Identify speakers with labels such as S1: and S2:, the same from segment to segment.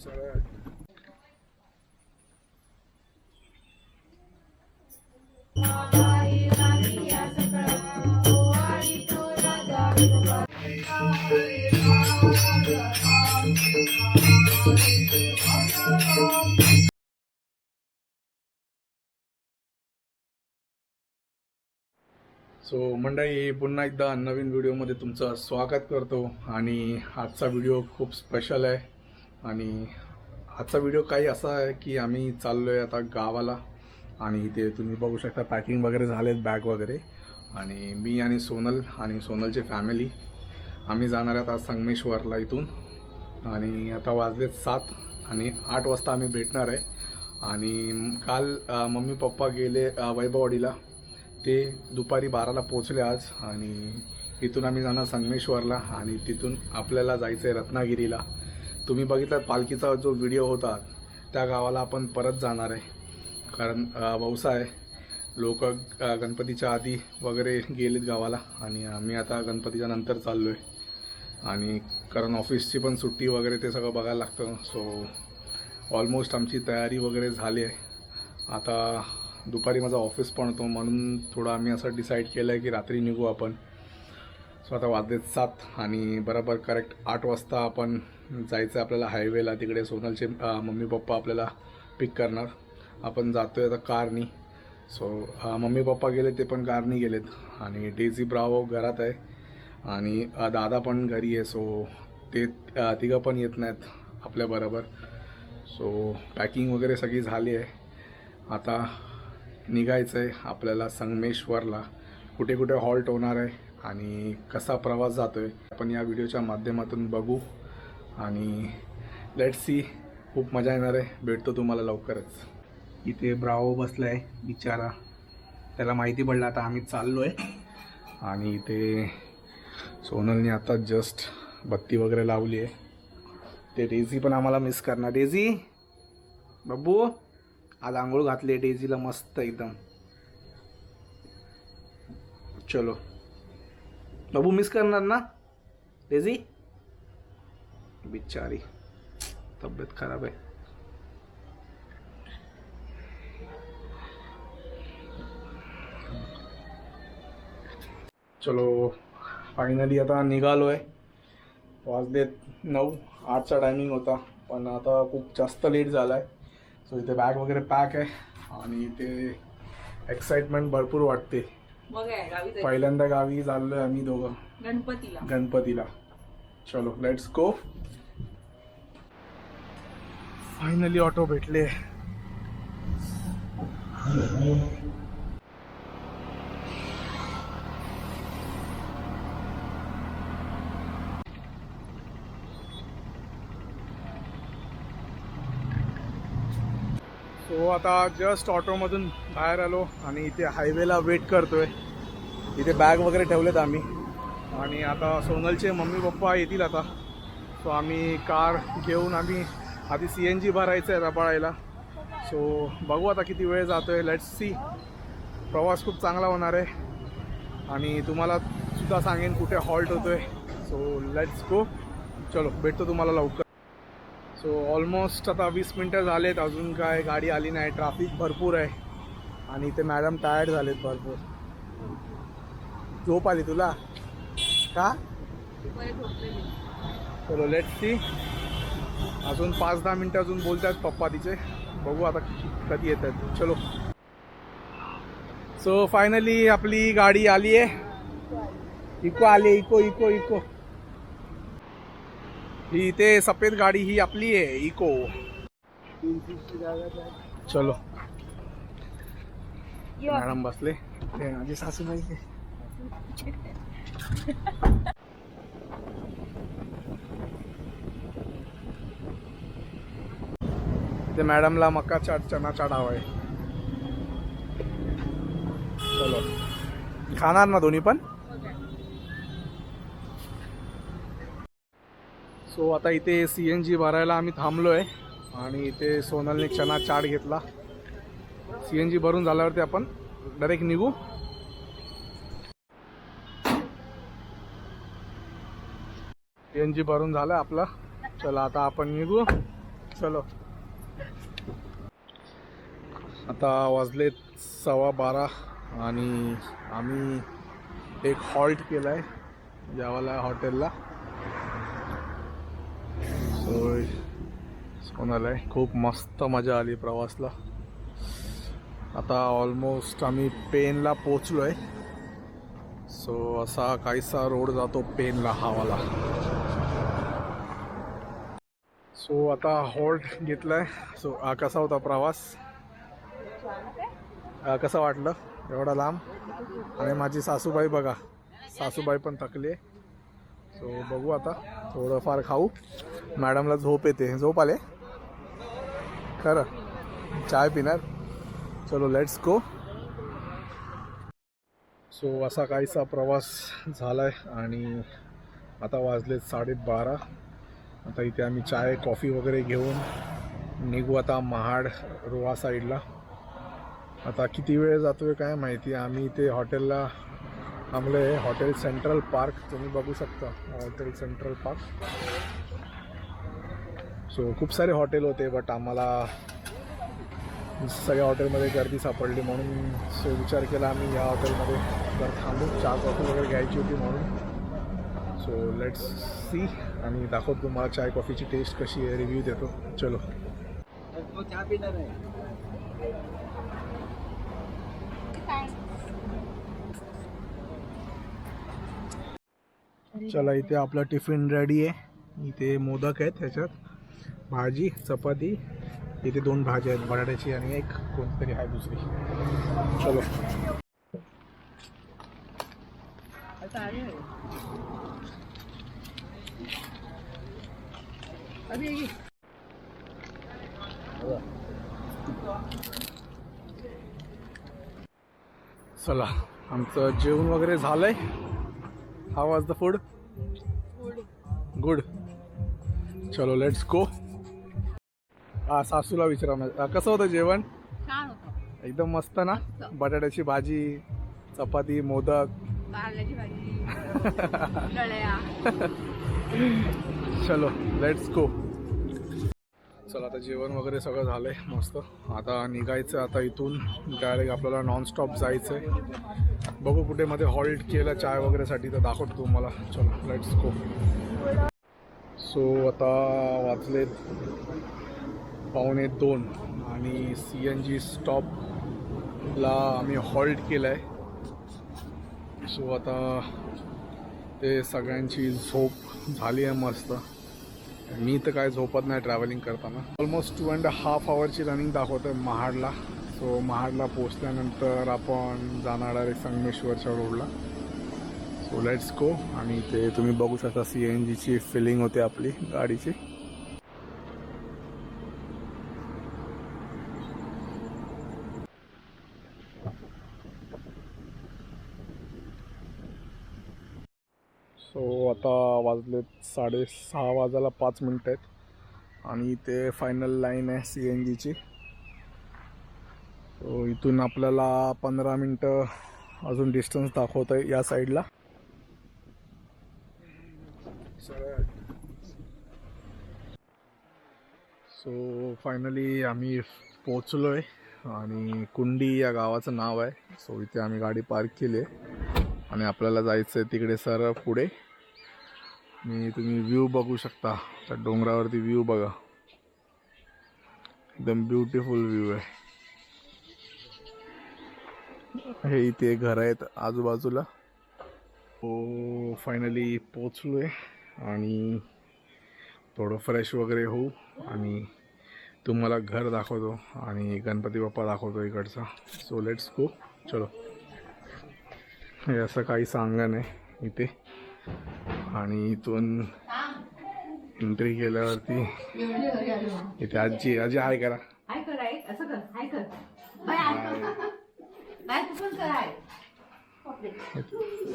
S1: So मंडळी पुन्हा एकदा नवीन व्हिडिओमध्ये तुमचं स्वागत करतो आणि आजचा व्हिडिओ खूप स्पेशल आहे. आणि आजचा व्हिडिओ काही असा आहे की आम्ही चाललो आहे आता गावाला. आणि इथे तुम्ही बघू शकता पॅकिंग वगैरे झालेत बॅग वगैरे. आणि मी आणि सोनल आणि सोनलची फॅमिली आम्ही जाणार आहेत आज संगमेश्वरला इथून. आणि आता वाजलेत सात आणि आठ वाजता आम्ही भेटणार आहे. आणि काल मम्मी पप्पा गेले वैभववाडीला. ते दुपारी बाराला पोचले आज. आणि इथून आम्ही जाणार संगमेश्वरला. आणि तिथून आपल्याला जायचं आहे रत्नागिरीला. तुम्ही बघितलात पालखीचा जो व्हिडिओ होता त्या गावाला आपण परत जाणार आहे. कारण अ, आहे. लोक गणपतीच्या आधी वगैरे गेलेत गावाला आणि आम्ही आता गणपतीच्या नंतर चाललो आहे आणि कारण ऑफिसची पण सुट्टी वगैरे ते सगळं बघायला लागतं. सो ऑलमोस्ट आमची तयारी वगैरे झाली आहे. आता दुपारी माझा ऑफिस पण होतो म्हणून थोडं आम्ही असं डिसाईड केलं आहे की रात्री निघू आपण. सो आता वाजलेत सात आणि बरोबर करेक्ट आठ वाजता आपण जायचं आहे आपल्याला हायवेला तिकडे सोनलचे मम्मी पप्पा आपल्याला पिक करणार. आपण जातो आहे आता कारनी. सो मम्मी पप्पा गेले ते पण कारनी गेलेत. आणि डेझी ब्रावो घरात आहे. आणि दादा पण घरी आहे. सो ते तिघं पण येत नाहीत आपल्याबरोबर सो पॅकिंग वगैरे सगळी झाली आहे. आता निघायचं आहे आपल्याला संगमेश्वरला. कुठे कुठे हॉल्ट होणार आहे आणि कसा प्रवास जातो आहे आपण या व्हिडिओच्या माध्यमातून बघू. आणि लेट सी खूप मजा येणार आहे. भेटतो तुम्हाला लवकरच. इथे ब्रावो बसला आहे बिचारा. त्याला माहिती पडलं आता आम्ही चाललो आहे आणि इथे सोनलने आता जस्ट बत्ती वगैरे लावली आहे. ते डेझी पण आम्हाला मिस करणार. डेझी! बब्बू! आज आंघोळ घातली आहे डेझीला मस्त एकदम. चलो. बाबू मिस करणार ना? डेझी! बिचारी. तब्येत खराब आहे. चलो फायनली आता निघालो आहे वाजलेत नऊ आठचा टायमिंग होता पण आता खूप जास्त लेट झाला आहे सो इथे बॅग वगैरे पॅक आहे आणि इथे एक्साइटमेंट भरपूर वाटते. पहिल्यांदा गावी चाललो आहे आम्ही दोघं.
S2: गणपतीला.
S1: गणपतीला. चलो लेट्स गो फायनली ऑटो भेटले. सो आता जस्ट ऑटोमधून बाहेर आलो आणि इथे हायवेला वेट करतोय. इथे बॅग वगैरे ठेवलेत आम्ही. आणि आता सोनलचे मम्मी पप्पा येतील आता. सो आम्ही कार घेऊन आम्ही आधी सी एन जी भरायचं आहे रबाळायला. सो बघू आता किती वेळ जातो आहे लेट्स सी प्रवास खूप चांगला होणार आहे. आणि तुम्हाला सुद्धा सांगेन कुठे हॉल्ट होतो आहे सो लेट्स गो चलो भेटतो तुम्हाला लवकर. सो ऑलमोस्ट आता वीस मिनटं झालेत. अजून काय गाडी आली नाही. ट्रॅफिक भरपूर आहे. आणि इथे मॅडम टायर्ड झालेत भरपूर. झोप आली तुला? का? चलो लेट सी अजून पाच दहा मिनटं अजून बोलतात पप्पा तिचे बघू आता कधी येतात. चलो. सो फायनली आपली गाडी आली आहे. इको आली इको इको इको. ही इथे सफेद गाडी ही आपली आहे इको. चलो. मॅडम बसले. ते माझी सासूबाई ते मॅडमला मका चाट चना चाट हवाय. चलो. खाणार ना दोन्ही पण? सो आता इथे सी एन जी भरायला आम्ही थांबलो आहे आणि इथे सोनलने चना चाट घेतला. सी एन जी भरून झाल्यावरती आपण डायरेक्ट निघू. सी एन जी भरून झालं आपलं. चला आता आपण निघू. चलो. आता वाजलेत सव्वा बारा आणि आम्ही एक हॉल्ट केला आहे जावाला हॉटेलला. सो सोनाला आहे खूप मस्त मजा आली प्रवासला. आता ऑलमोस्ट आम्ही पेनला पोचलो आहे सो असा काहीसा रोड जातो पेनला हावाला सो आता हॉल्ट घेतलाय. सो हा कसा होता प्रवास? कसं वाटलं? एवढा लांब? आणि माझी सासूबाई बघा सासूबाई पण थकली आहे सो बघू आता थोडंफार खाऊ. मॅडमला झोप येते. झोप आले? खरं. चाय पिणार? चलो लेट्स गो सो असा काहीसा प्रवास झाला आहे आणि आता वाजलेत साडेबारा. आता इथे आम्ही चाय कॉफी वगैरे घेऊन निघू आता महाड रोहा साईडला. आता किती वेळ जातोय काय माहिती? आम्ही इथे हॉटेलला थांबलो आहे हॉटेल सेंट्रल पार्क तुम्ही बघू शकता. Hotel central park. सो खूप सारे हॉटेल होते बट आम्हाला सगळ्या हॉटेलमध्ये गर्दी सापडली म्हणून सो विचार केला आम्ही या हॉटेलमध्ये. जर थांबू चहा कॉफी वगैरे घ्यायची होती म्हणून. सो लेट्स सी आणि दाखवतो तुम्हाला चाय कॉफीची टेस्ट कशी आहे रिव्ह्यू देतो. चलो. चला इथे आपला टिफिन रेडी आहे. इथे मोदक आहेत त्याच्यात भाजी चपाती. इथे दोन भाज्या आहेत बटाट्याची आणि एक कोणतरी आहे दुसरी. चलो. चला आमचं जेवण वगैरे झालंय. हा वॉज द फूड गुड चलो लेट्स गो हा सासूला विचारा ना. कसं होतं जेवण? एकदम मस्त ना? बटाट्याची भाजी चपाती मोदक. चलो लेट्स गो चला आता जेवण वगैरे सगळं झालंय मस्त. आता निघायचं आता इथून डायरेक्ट आपल्याला नॉनस्टॉप जायचं आहे बघू कुठे मध्ये हॉल्ट केलं चाय वगैरेसाठी तर दाखवतो तुम्हाला. चलो लेट्स गो सो आता वाचले पावणे दोन आणि सी एन जी स्टॉपला आम्ही हॉल्ट केलं आहे सो आता ते सगळ्यांची झोप झाली आहे मस्त. मी तर काय झोपत नाही ट्रॅव्हलिंग करताना. ऑलमोस्ट टू अँड हाफ आवरची रनिंग दाखवत आहे महाडला. सो महाडला पोचल्यानंतर आपण जाणार आहे संगमेश्वरच्या रोडला सो लेट्स गो आणि ते तुम्ही बघू शकता सी एन जीची फिलिंग होते आपली गाडीची. सो आता वाजलेत साडेसहा वाजायला पाच मिनटं आहेत. आणि ते फायनल लाईन आहे सी एन जीची. सो इथून आपल्याला पंधरा मिनटं अजून डिस्टन्स दाखवत आहे या साईडला सो फायनली आम्ही पोचलो आहे आणि कुंडी या गावाचं नाव आहे. सो इथे आम्ही गाडी पार्क केली आहे आणि आपल्याला जायचं आहे तिकडे सर पुढे. आणि तुम्ही व्ह्यू बघू शकता. त्या डोंगरावरती व्ह्यू बघा. एकदम ब्युटिफुल व्ह्यू आहे. हे इथे घर आहेत आजूबाजूला. हो फायनली पोचलो आहे आणि थोडं फ्रेश वगैरे होऊ. आणि तुम्हाला घर दाखवतो. आणि गणपती बाप्पा दाखवतो इकडचा. सो लेट्स गो चलो. हे असं काही सांगण आहे इथे. आणि इथून एंट्री केल्यावरती इथे आजी आजी हाय करा.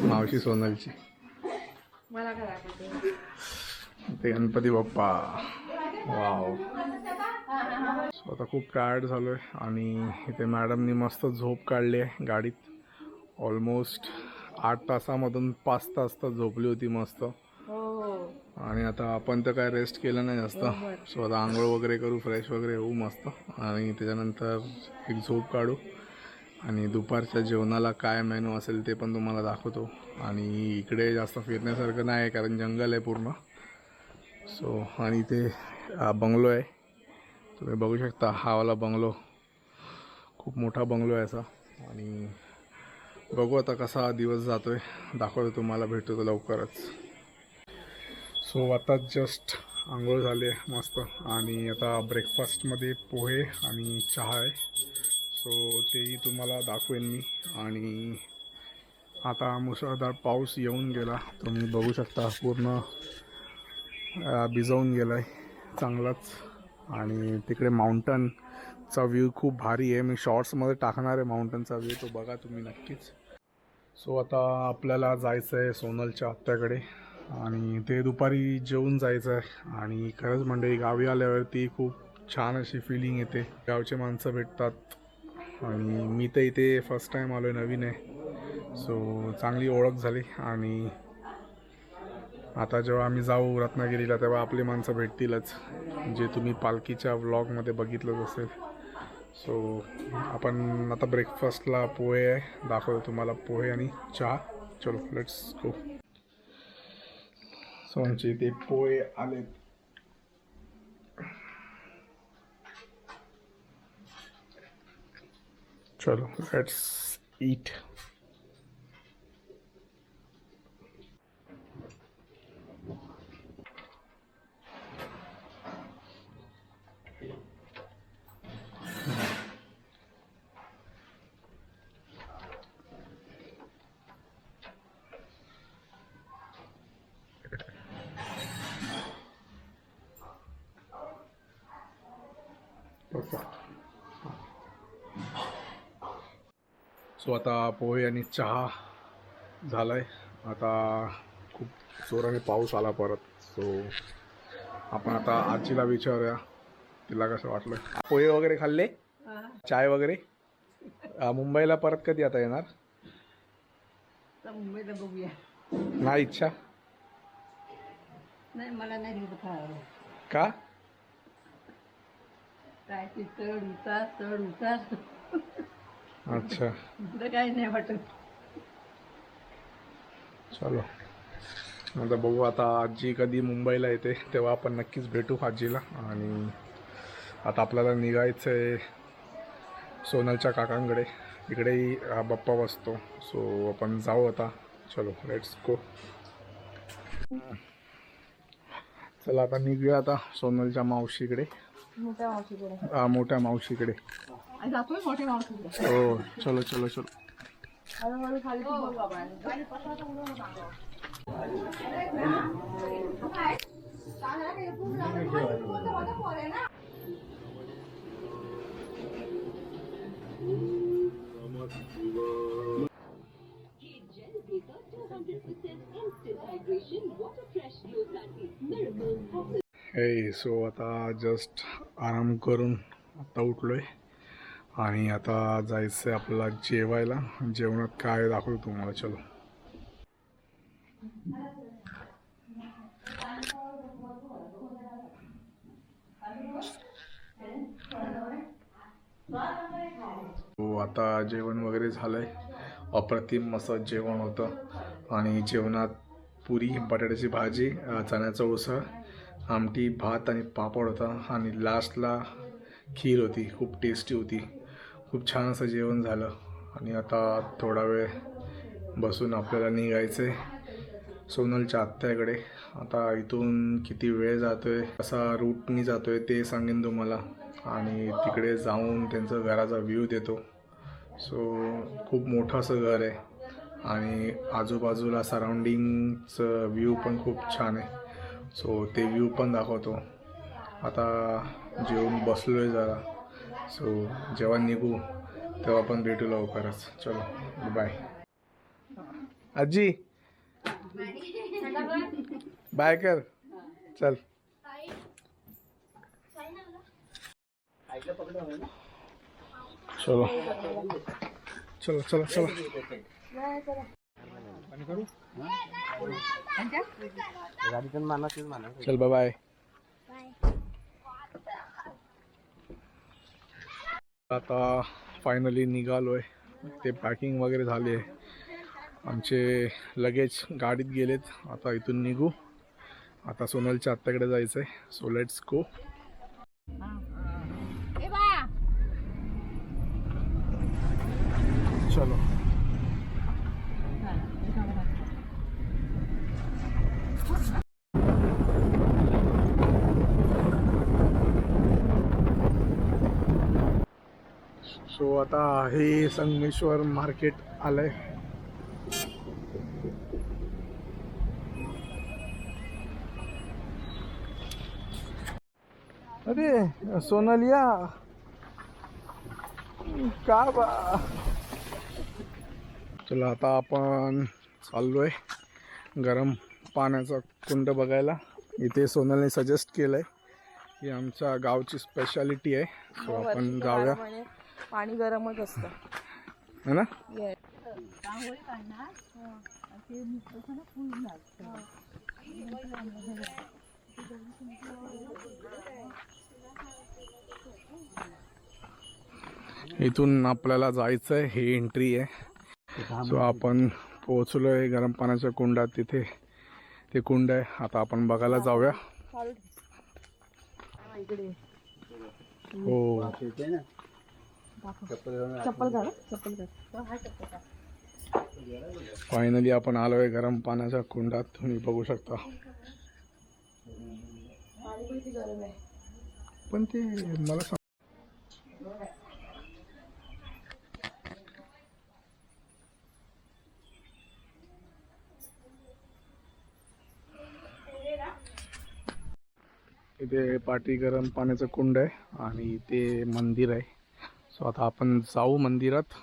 S1: मावशी सोनलची. ते गणपती बाप्पा. वाव. आता खूप टायर्ड झालो आहे आणि इथे मॅडमनी मस्त झोप काढली आहे गाडीत. ऑलमोस्ट आठ तासामधून पाच तास तर झोपली होती मस्त.
S2: हो.
S1: आणि आता आपण तर काय रेस्ट केलं नाही जास्त. सो आता आंघोळ वगैरे करू फ्रेश वगैरे होऊ मस्त. आणि त्याच्यानंतर एक झोप काढू. आणि दुपारच्या जेवणाला काय मेनू असेल ते पण तुम्हाला दाखवतो. आणि इकडे जास्त फिरण्यासारखं नाही आहे कारण जंगल आहे पूर्ण. सो आणि ते बंगलो आहे. तुम्ही बघू शकता हा वाला बंगलो खूप मोठा बंगलो आहे असा. आणि बघू आता कसा दिवस जातोय. दाखवतो तुम्हाला भेटतो लवकरच. सो आता जस्ट आंघोळ झाले मस्त. आणि आता ब्रेकफास्टमध्ये पोहे आणि चहा आहे. सो तेही तुम्हाला दाखवेन मी. आणि आता मुसळधार पाऊस येऊन गेला. तुम्ही बघू शकता पूर्ण भिजवून गेला आहे चांगलाच. आणि तिकडे चा व्ह्यू खूप भारी आहे. मी शॉर्ट्समध्ये टाकणार आहे माउंटनचा व्ह्यू तो बघा तुम्ही नक्कीच. सो आता आपल्याला जायचं आहे सोनलच्या आत्याकडे. आणि ते दुपारी जेवून जायचं आहे आणि खरंच म्हणजे गावी आल्यावरती खूप छान अशी फिलिंग येते. गावचे माणसं भेटतात. आणि मी तर इथे फर्स्ट टाईम आलो आहे नवीन आहे. सो चांगली ओळख झाली. आणि आता जेव्हा आम्ही जाऊ रत्नागिरीला तेव्हा आपली माणसं भेटतीलच. जे तुम्ही पालखीच्या व्लॉगमध्ये बघितलंच असेल. सो आपण आता ब्रेकफास्टला पोहे आहे. दाखवतो तुम्हाला पोहे आणि चहा. चलो लेट्स गो सो आमचे इथे पोहे आलेत. चलो लेट्स ईट सो आता पोहे आणि चहा झालाय. आता खूप जोराने पाऊस आला परत. सो आपण आता आजीला विचारूया तिला कसं वाटलं? पोहे वगैरे खाल्ले? चाय वगैरे? मुंबईला परत कधी आता येणार?
S2: तर मुंबईला बघूया.
S1: नाही इच्छा?
S2: नाही मला नाही
S1: का?
S2: काय ते चढ उतार चढ उतार.
S1: अच्छा.
S2: काही नाही वाटत.
S1: चलो. आता बघू आता आजी कधी मुंबईला येते तेव्हा आपण नक्कीच भेटू आजीला. आणि आता आपल्याला निघायचं आहे सोनलच्या काकांकडे. इकडेही हा बाप्पा बसतो. सो आपण जाऊ आता. चलो लेट्स गो चला आता निघूया आता सोनलच्या मावशीकडे.
S2: मोठ्या मावशीकडे.
S1: मोठ्या मावशीकडे.
S2: आणि जातोय मोठ्या मावशीकडे
S1: हो चलो चलो चलो
S2: हळूहळू खाली तू बघ बाबा आणि पसारा तर उडवू नका.
S1: हे सो आता जस्ट आराम करून आता उठलोय आणि आता जायचं आहे आपल्याला जेवायला. जेवणात काय दाखवतो तुम्हाला? चलो. हो आता जेवण वगैरे झालंय. अप्रतिम असं जेवण होतं. आणि जेवणात पुरी बटाट्याची भाजी चण्याचा उसळ आमटी भात आणि पापड होता. आणि लास्टला खीर होती. खूप टेस्टी होती. खूप छान असं जेवण झालं. आणि आता थोडा वेळ बसून आपल्याला निघायचं आहे सोनलच्या आत्याकडे. आता इथून किती वेळ जातो आहे कसा रूटनी आहे ते सांगेन तुम्हाला. आणि तिकडे जाऊन त्यांचं घराचा व्ह्यू देतो. सो खूप मोठं असं घर आहे. आणि आजूबाजूला सराउंडिंगचं व्ह्यू पण खूप छान आहे. सो ते व्ह्यू पण दाखवतो. आता जेवून बसलो आहे जरा. सो जेव्हा निघू तेव्हा पण भेटू लवकरच. चलो बाय आजी बाय कर. चल. चलो. चलो चलो चलो. चल बाय आता फायनली निघालो आहे ते पॅकिंग वगैरे झाले. आहे आमचे लगेज गाडीत गेलेत. आता इथून निघू. आता सोनलच्या आत्ताकडे जायचं आहे सो लेट्स गो चलो सो आता हे संगमेश्वर मार्केट आलंय. अरे सोनालिया. का बा? चला आता आपण चाललोय गरम पाण्याचा कुंड बघायला. इथे सोनलने सजेस्ट केलंय ही आमच्या गावची स्पेशालिटी आहे. सो आपण जाऊया.
S3: पाणी गरमच असतं.
S1: है ना? इथून आपल्याला जायचं आहे हे एंट्री आहे. सो आपण पोहोचलोय गरम पाण्याच्या कुंडात. तिथे ते कुंड आहे. आता आपण बघायला जाऊया.
S3: इकडे.
S1: हो.
S3: चप्पल चप्पल
S1: फायनली आपण आलोय गरम पाण्याच्या कुंडात. तुम्ही बघू शकता. पण ते मला सांग इथे पाठी गरम पाण्याचं कुंड आहे आणि ते मंदिर आहे. सो आता आपण जाऊ मंदिरात.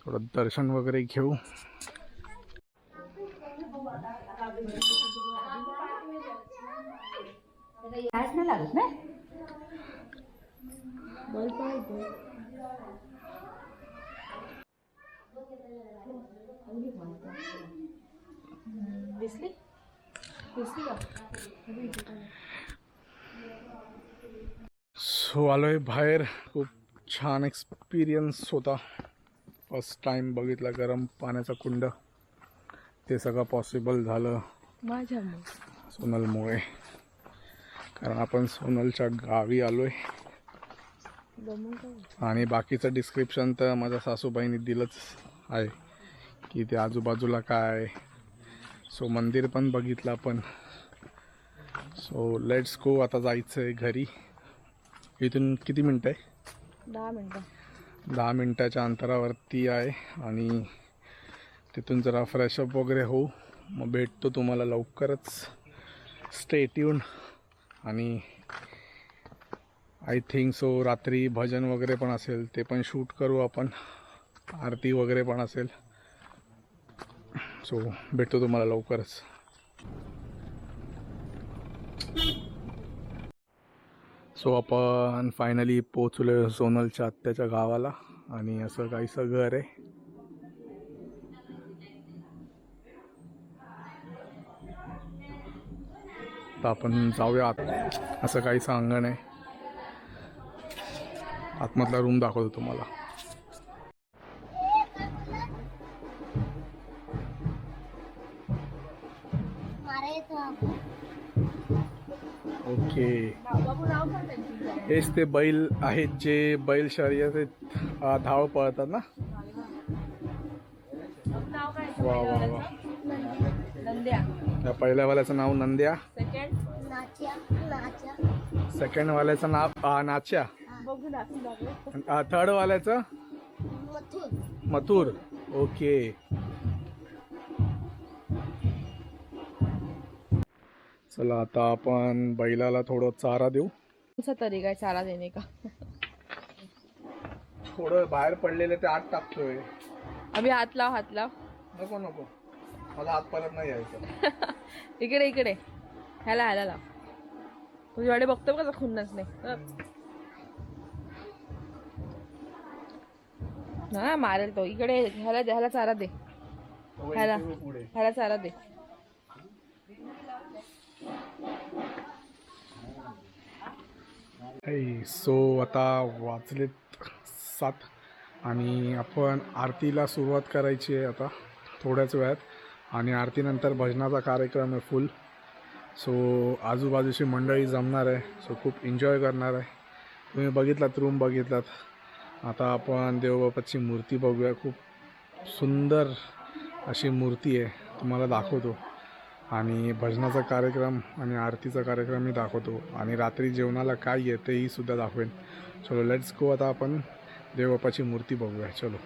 S1: थोडं दर्शन वगैरे घेऊ. सो आलोय बाहेर. खूप छान एक्सपिरियन्स होता. फर्स्ट टाइम बघितला गरम पाण्याचा कुंड. ते सगळं पॉसिबल झालं.
S3: माझ्या
S1: सोनलमुळे. कारण आपण सोनलच्या गावी आलोय. आणि बाकीचं डिस्क्रिप्शन तर माझ्या सासूबाईंनी दिलंच आहे. की ते आजूबाजूला काय आहे. सो मंदिर पण बघितलं आपण. सो लेट्स गो आता जायचं आहे घरी. इथून किती मिनटं आहे?
S3: दहा मिनटं.
S1: दहा मिनटाच्या अंतरावरती आहे आणि तिथून जरा फ्रेशअप वगैरे होऊ. मग भेटतो तुम्हाला लवकरच. स्टेट्यून आणि आय थिंक सो रात्री भजन वगैरे पण असेल ते पण शूट करू आपण. आरती वगैरे पण असेल. सो भेटतो तुम्हाला लवकरच. सो आपण फायनली पोचलो सोनलच्या आत्याच्या गावाला आणि असं काहीसं घर आहे. तर आपण जाऊया आत. असं काहीसं अंगण आहे. आतमधला रूम दाखवतो तुम्हाला. हेच ते बैल आहेत जे बैल शर्यतीत अ, धाव पळतात ना? वा वा वा.
S3: नंद्या.
S1: त्या पहिल्यावाल्याचं नाव नंद्या.
S3: सेकंड
S1: सेकंड वाल्याचं नाव नाच्या.
S3: बघू ना
S1: थर्ड वाल्याचं? मथुर. ओके. चला आता आपण बैलाला थोडं चारा देऊ.
S3: कौन सा तरीका है चारा देने का?
S1: थोडं बाहेर पडलेलं ते आत टाकतोय.
S3: अभी हात लाव हात लाव.
S1: नको नको. मला हात परत नाही यायचं.
S3: इकडे इकडे. ह्याला ह्याला लाव. तुझ्याकडे बघतो का खुन्नस नाही. ना मारेल तो. इकडे ह्याला ह्याला चारा दे. ह्याला.
S1: वैष्णवी पुढे.
S3: ह्याला चारा दे.
S1: सो आता वाचलेत सात आणि आपण आरतीला सुरुवात करायची आहे आता थोड्याच वेळात. आणि आरतीनंतर भजनाचा कार्यक्रम आहे फुल सो आजूबाजूची मंडळी जमणार आहे सो खूप एन्जॉय करणार आहे. तुम्ही बघितलात रूम बघितलात. आता आपण देवबापाची मूर्ती बघूया. खूप सुंदर अशी मूर्ती आहे. तुम्हाला दाखवतो. आणि भजनाचा कार्यक्रम आणि आरतीचा कार्यक्रम मी दाखवतो. आणि रात्री जेवणाला काय येतेही सुद्धा दाखवेन. चलो लेट्स गो आता आपण देवबापाची मूर्ती बघूया. चलो.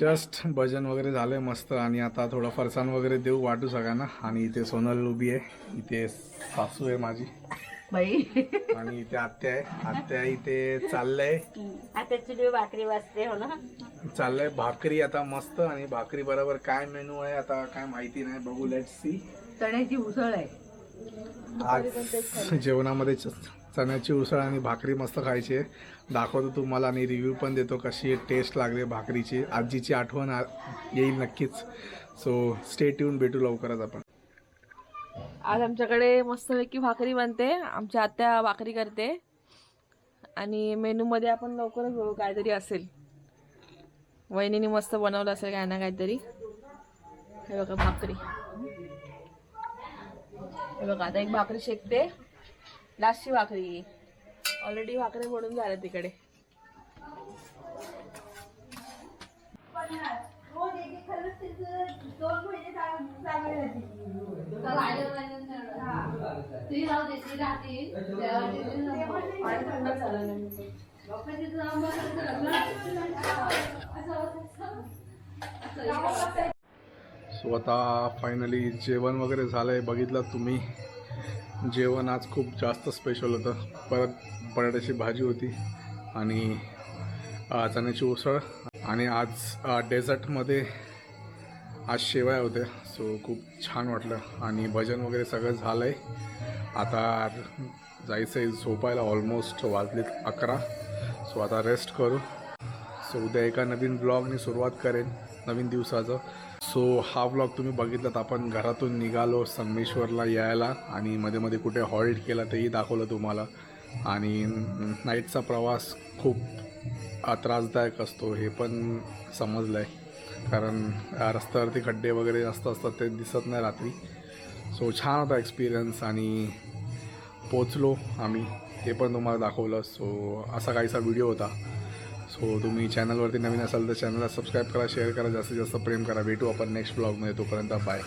S1: जस्ट भजन वगैरे झालंय मस्त आणि आता थोडं फरसाण वगैरे देऊ वाटू सगळ्यांना. आणि इथे सोनल उभी आहे. इथे सासू आहे माझी.
S2: बाई.
S1: आणि इथे आत्या आहे. आत्या इथे चाललंय.
S2: भाकरी वाजते हो ना?
S1: चाललंय भाकरी आता मस्त आणि भाकरी बरोबर काय मेनू आहे आता काय माहिती नाही. बघू लेट सी
S2: चण्याची उसळ आहे.
S1: आज जेवणामध्ये च- चण्याची उसळ आणि भाकरी मस्त खायची आहे. दाखवतो तुम्हाला आणि रिव्ह्यू पण देतो कशी टेस्ट लागली भाकरीची. आजीची आठवण आ- येईल नक्कीच. सो स्टेट येऊन भेटू लवकरच आपण.
S3: आज आमच्याकडे मस्तपैकी भाकरी बनते. आमच्या आत्या भाकरी करते. आणि मेनूमध्ये आपण लवकरच बघू काहीतरी असेल. वहिनीने मस्त बनवलं असेल काय ना काहीतरी. हे बघा भाकरी. हे बघा आता एक भाकरी शेकते. लास्टची भाकरी. ऑलरेडी भाकरी म्हणून झाल्या तिकडे.
S1: सो आता फायनली जेवण वगैरे झालं आहे बघितलं तुम्ही. जेवण आज खूप जास्त स्पेशल होतं. परत बटाट्याची भाजी होती आणि चण्याची उसळ आणि आज डेझर्टमध्ये आज शेवया होत्या. सो खूप छान वाटलं आणि भजन वगैरे सगळं झालं आहे आता जायचं आहे झोपायला. ऑलमोस्ट वाजलेत अकरा. सो आता रेस्ट करू. सो उद्या एका नवीन ब्लॉगने सुरुवात करेन नवीन दिवसाचं. सो हा ब्लॉग तुम्ही बघितलात आपण घरातून निघालो संगमेश्वरला यायला आणि मध्ये मध्ये कुठे हॉल्ट केला तेही दाखवलं तुम्हाला. आणि नाईटचा प्रवास खूप त्रासदायक असतो हे पण समजलं आहे कारण रस्त्यावरती खड्डे वगैरे जास्त असतात ते दिसत नाही रात्री. सो छान होता एक्सपिरियन्स आणि पोचलो आम्ही ते पण तुम्हाला दाखवलं. सो असा काहीसा व्हिडिओ होता. सो तुम्ही चॅनलवरती नवीन असाल तर चॅनलला सबस्क्राईब करा शेअर करा जास्तीत जास्त प्रेम करा. भेटू आपण नेक्स्ट ब्लॉगमध्ये तोपर्यंत बाय